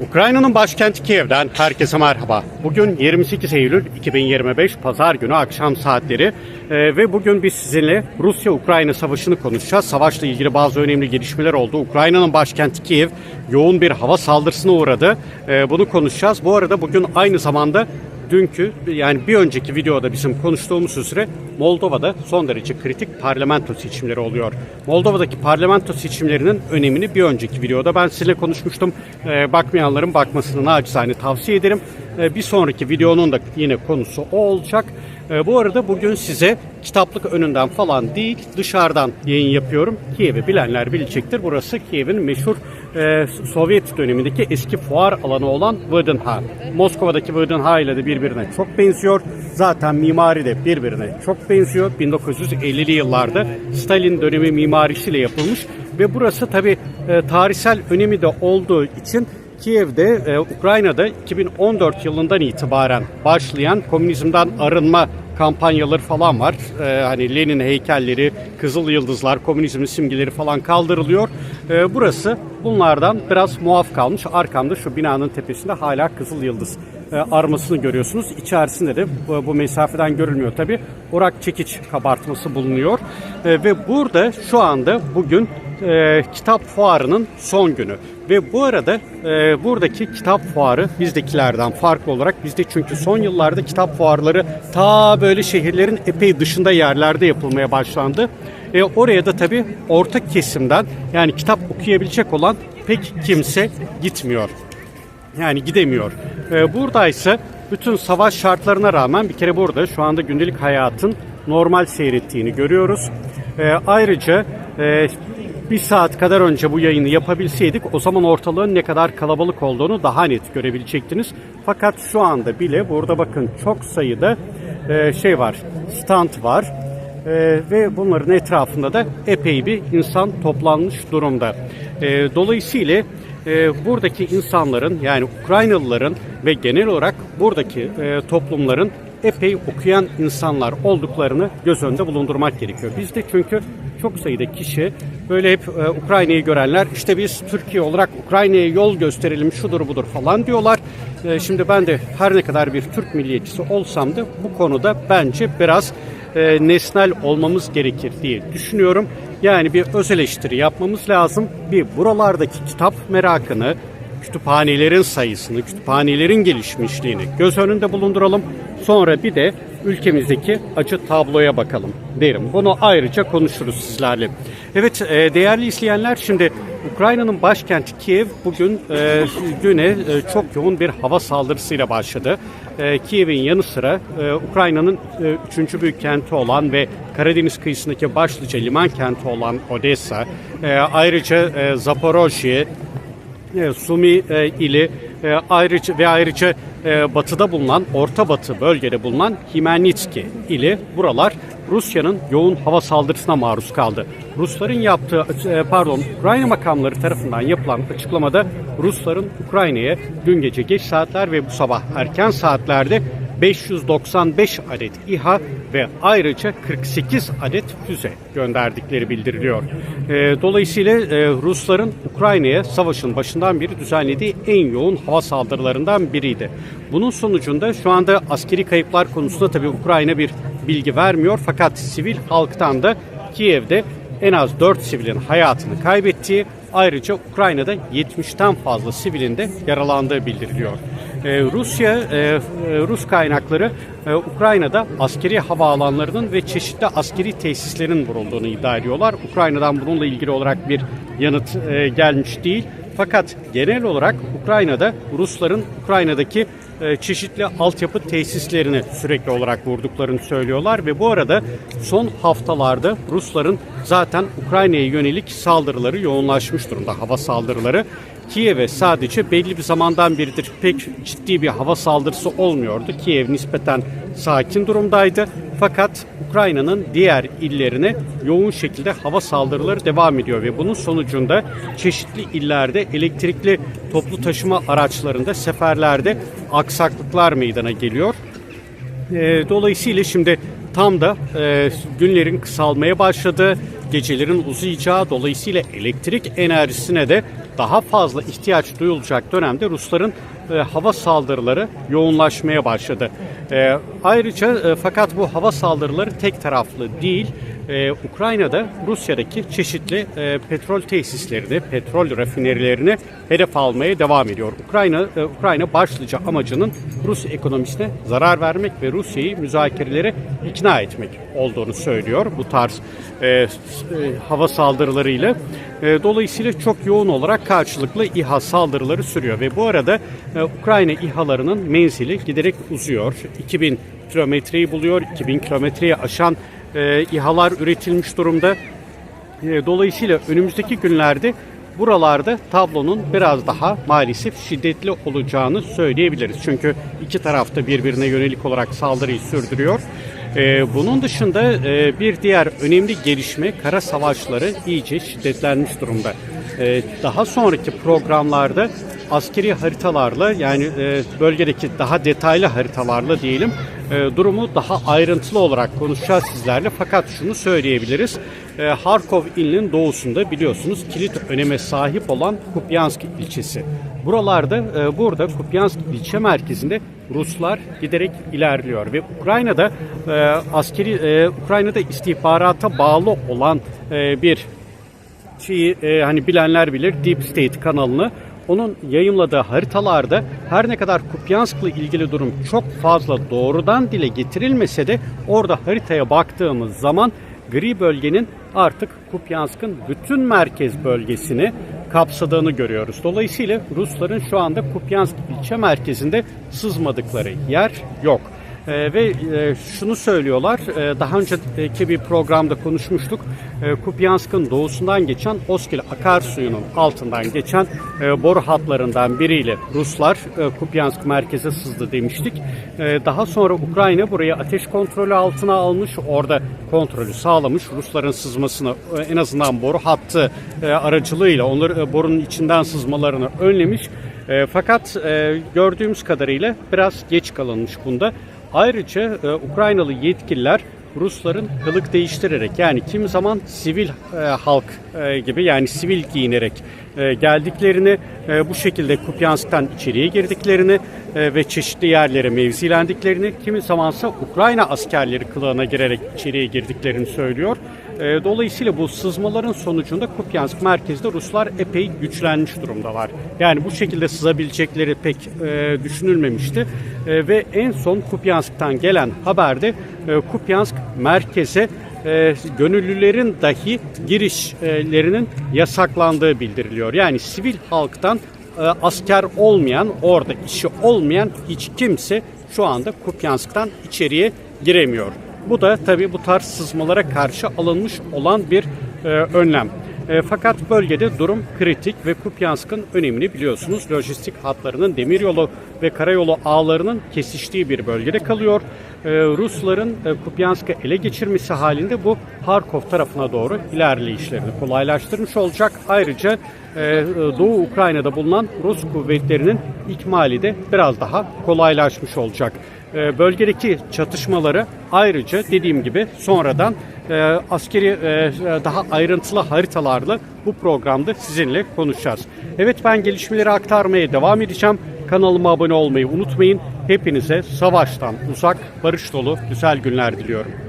Ukrayna'nın başkenti Kiev'den herkese merhaba. Bugün 28 Eylül 2025 Pazar günü akşam saatleri Ee, ve bugün biz sizinle Rusya-Ukrayna savaşını konuşacağız. Savaşla ilgili bazı önemli gelişmeler oldu. Ukrayna'nın başkenti Kiev yoğun bir hava saldırısına uğradı. Ee, bunu konuşacağız. Bu arada bugün aynı zamanda dünkü yani bir önceki videoda bizim konuştuğumuz üzere Moldova'da son derece kritik parlamento seçimleri oluyor. Moldova'daki parlamento seçimlerinin önemini bir önceki videoda ben sizinle konuşmuştum. Ee, bakmayanların bakmasını nacizane tavsiye ederim. Ee, bir sonraki videonun da yine konusu o olacak. Ee, bu arada bugün size kitaplık önünden falan değil dışarıdan yayın yapıyorum. Kiev'i bilenler bilecektir. Burası Kiev'in meşhur e, Sovyet dönemindeki eski fuar alanı olan Vıdınha. Moskova'daki Vıdınha ile de birbirine çok benziyor. Zaten mimari de birbirine çok benziyor. 1950'li yıllarda Stalin dönemi mimarisiyle yapılmış ve burası tabi tarihsel önemi de olduğu için Kiev'de, e, Ukrayna'da 2014 yılından itibaren başlayan komünizmden arınma kampanyaları falan var. E, hani Lenin heykelleri, Kızıl Yıldızlar, komünizmin simgeleri falan kaldırılıyor. E, burası bunlardan biraz muaf kalmış. Arkamda şu binanın tepesinde hala Kızıl Yıldız e, armasını görüyorsunuz. İçerisinde de bu, bu mesafeden görülmüyor tabi. Orak çekiç kabartması bulunuyor. E, ve burada şu anda bugün e, kitap fuarının son günü. Ve bu arada e, buradaki kitap fuarı bizdekilerden farklı olarak bizde çünkü son yıllarda kitap fuarları ta böyle şehirlerin epey dışında yerlerde yapılmaya başlandı. E, oraya da tabi orta kesimden yani kitap okuyabilecek olan pek kimse gitmiyor. Yani gidemiyor. E, buradaysa bütün savaş şartlarına rağmen bir kere burada şu anda gündelik hayatın normal seyrettiğini görüyoruz. E, ayrıca e, bir saat kadar önce bu yayını yapabilseydik o zaman ortalığın ne kadar kalabalık olduğunu daha net görebilecektiniz. Fakat şu anda bile burada bakın çok sayıda e, şey var, stand var. E, ve bunların etrafında da epey bir insan toplanmış durumda. E, dolayısıyla e, buradaki insanların yani Ukraynalıların ve genel olarak buradaki e, toplumların epey okuyan insanlar olduklarını göz önünde bulundurmak gerekiyor. Bizde çünkü çok sayıda kişi böyle hep e, Ukrayna'yı görenler işte biz Türkiye olarak Ukrayna'ya yol gösterelim şudur budur falan diyorlar. E, şimdi ben de her ne kadar bir Türk milliyetçisi olsam da bu konuda bence biraz e, nesnel olmamız gerekir diye düşünüyorum. Yani bir öz eleştiri yapmamız lazım. Bir buralardaki kitap merakını, kütüphanelerin sayısını, kütüphanelerin gelişmişliğini göz önünde bulunduralım. Sonra bir de ülkemizdeki acı tabloya bakalım derim. Bunu ayrıca konuşuruz sizlerle. Evet e, değerli izleyenler şimdi Ukrayna'nın başkenti Kiev bugün e, güne e, çok yoğun bir hava saldırısıyla başladı. E, Kiev'in yanı sıra Ukrayna'nın üçüncü büyük kenti olan ve Karadeniz kıyısındaki başlıca liman kenti olan Odessa, ayrıca e, Zaporojye, e, Sumi e, ili e, ayrıca ve ayrıca e, batıda bulunan Orta Batı bölgede bulunan Himelnitski ili buralar Rusya'nın yoğun hava saldırısına maruz kaldı. Rusların yaptığı e, pardon Ukrayna makamları tarafından yapılan açıklamada Rusların Ukrayna'ya dün gece geç saatler ve bu sabah erken saatlerde 595 adet İHA ve ayrıca 48 adet füze gönderdikleri bildiriliyor. E, dolayısıyla e, Rusların Ukrayna'ya savaşın başından beri düzenlediği en yoğun hava saldırılarından biriydi. Bunun sonucunda şu anda askeri kayıplar konusunda tabii Ukrayna bir bilgi vermiyor fakat sivil halktan da Kiev'de en az 4 sivilin hayatını kaybettiği ayrıca Ukrayna'da 70'ten fazla sivilin de yaralandığı bildiriliyor. Ee, Rusya, e, Rus kaynakları e, Ukrayna'da askeri havaalanlarının ve çeşitli askeri tesislerin vurulduğunu iddia ediyorlar. Ukrayna'dan bununla ilgili olarak bir yanıt e, gelmiş değil. Fakat genel olarak Ukrayna'da Rusların Ukrayna'daki e, çeşitli altyapı tesislerini sürekli olarak vurduklarını söylüyorlar ve bu arada son haftalarda Rusların zaten Ukrayna'ya yönelik saldırıları yoğunlaşmış durumda hava saldırıları. Kiev'e sadece belli bir zamandan beridir pek ciddi bir hava saldırısı olmuyordu. Kiev nispeten sakin durumdaydı. Fakat Ukrayna'nın diğer illerine yoğun şekilde hava saldırıları devam ediyor ve bunun sonucunda çeşitli illerde elektrikli toplu taşıma araçlarında seferlerde aksaklıklar meydana geliyor. E, dolayısıyla şimdi tam da e, günlerin kısalmaya başladı, gecelerin uzayacağı dolayısıyla elektrik enerjisine de daha fazla ihtiyaç duyulacak dönemde Rusların e, hava saldırıları yoğunlaşmaya başladı. E, ayrıca e, fakat bu hava saldırıları tek taraflı değil. Ee, Ukrayna'da Rusya'daki çeşitli e, petrol tesislerini, petrol rafinerilerini hedef almaya devam ediyor. Ukrayna e, Ukrayna başlıca amacının Rus ekonomisine zarar vermek ve Rusya'yı müzakerelere ikna etmek olduğunu söylüyor bu tarz e, e, hava saldırılarıyla. E, dolayısıyla çok yoğun olarak karşılıklı İHA saldırıları sürüyor ve bu arada e, Ukrayna İHA'larının menzili giderek uzuyor. 2000 kilometreyi buluyor, 2000 kilometreyi aşan e, İHA'lar üretilmiş durumda. E, dolayısıyla önümüzdeki günlerde buralarda tablonun biraz daha maalesef şiddetli olacağını söyleyebiliriz. Çünkü iki tarafta birbirine yönelik olarak saldırıyı sürdürüyor. E, bunun dışında e, bir diğer önemli gelişme kara savaşları iyice şiddetlenmiş durumda. E, daha sonraki programlarda askeri haritalarla yani e, bölgedeki daha detaylı haritalarla diyelim e, durumu daha ayrıntılı olarak konuşacağız sizlerle. Fakat şunu söyleyebiliriz. E, Harkov ilinin doğusunda biliyorsunuz kilit öneme sahip olan Kupyansk ilçesi. Buralarda e, burada Kupyansk ilçe merkezinde Ruslar giderek ilerliyor ve Ukrayna'da e, askeri e, Ukrayna'da istihbarata bağlı olan bir şeyi hani bilenler bilir Deep State kanalını onun yayımladığı haritalarda her ne kadar Kupyansk'la ilgili durum çok fazla doğrudan dile getirilmese de orada haritaya baktığımız zaman gri bölgenin artık Kupyansk'ın bütün merkez bölgesini kapsadığını görüyoruz. Dolayısıyla Rusların şu anda Kupyansk ilçe merkezinde sızmadıkları yer yok. E, ve e, şunu söylüyorlar, e, daha önceki bir programda konuşmuştuk. E, Kupyansk'ın doğusundan geçen Oskil akarsuyunun altından geçen e, boru hatlarından biriyle Ruslar e, Kupyansk merkeze sızdı demiştik. E, daha sonra Ukrayna burayı ateş kontrolü altına almış, orada kontrolü sağlamış. Rusların sızmasını e, en azından boru hattı e, aracılığıyla onları e, borunun içinden sızmalarını önlemiş. E, fakat e, gördüğümüz kadarıyla biraz geç kalınmış bunda. Ayrıca e, Ukraynalı yetkililer Rusların kılık değiştirerek yani kim zaman sivil e, halk e, gibi yani sivil giyinerek e, geldiklerini e, bu şekilde Kupyansk'tan içeriye girdiklerini e, ve çeşitli yerlere mevzilendiklerini kimi zamansa Ukrayna askerleri kılığına girerek içeriye girdiklerini söylüyor. E, dolayısıyla bu sızmaların sonucunda Kupyansk merkezde Ruslar epey güçlenmiş durumdalar. Yani bu şekilde sızabilecekleri pek e, düşünülmemişti. E, ve en son Kupyansk'tan gelen haberde e, Kupyansk merkeze e, gönüllülerin dahi girişlerinin yasaklandığı bildiriliyor. Yani sivil halktan e, asker olmayan, orada işi olmayan hiç kimse şu anda Kupyansk'tan içeriye giremiyor. Bu da tabii bu tarz sızmalara karşı alınmış olan bir e, önlem. E, fakat bölgede durum kritik ve Kupyansk'ın önemini biliyorsunuz. Lojistik hatlarının demiryolu ve karayolu ağlarının kesiştiği bir bölgede kalıyor. E, Rusların e, Kupyansk'ı ele geçirmesi halinde bu Harkov tarafına doğru ilerleyişlerini kolaylaştırmış olacak. Ayrıca e, Doğu Ukrayna'da bulunan Rus kuvvetlerinin ikmali de biraz daha kolaylaşmış olacak. E, bölgedeki çatışmaları ayrıca dediğim gibi sonradan e, askeri e, daha ayrıntılı haritalarla bu programda sizinle konuşacağız. Evet ben gelişmeleri aktarmaya devam edeceğim. Kanalıma abone olmayı unutmayın. Hepinize savaştan uzak, barış dolu güzel günler diliyorum.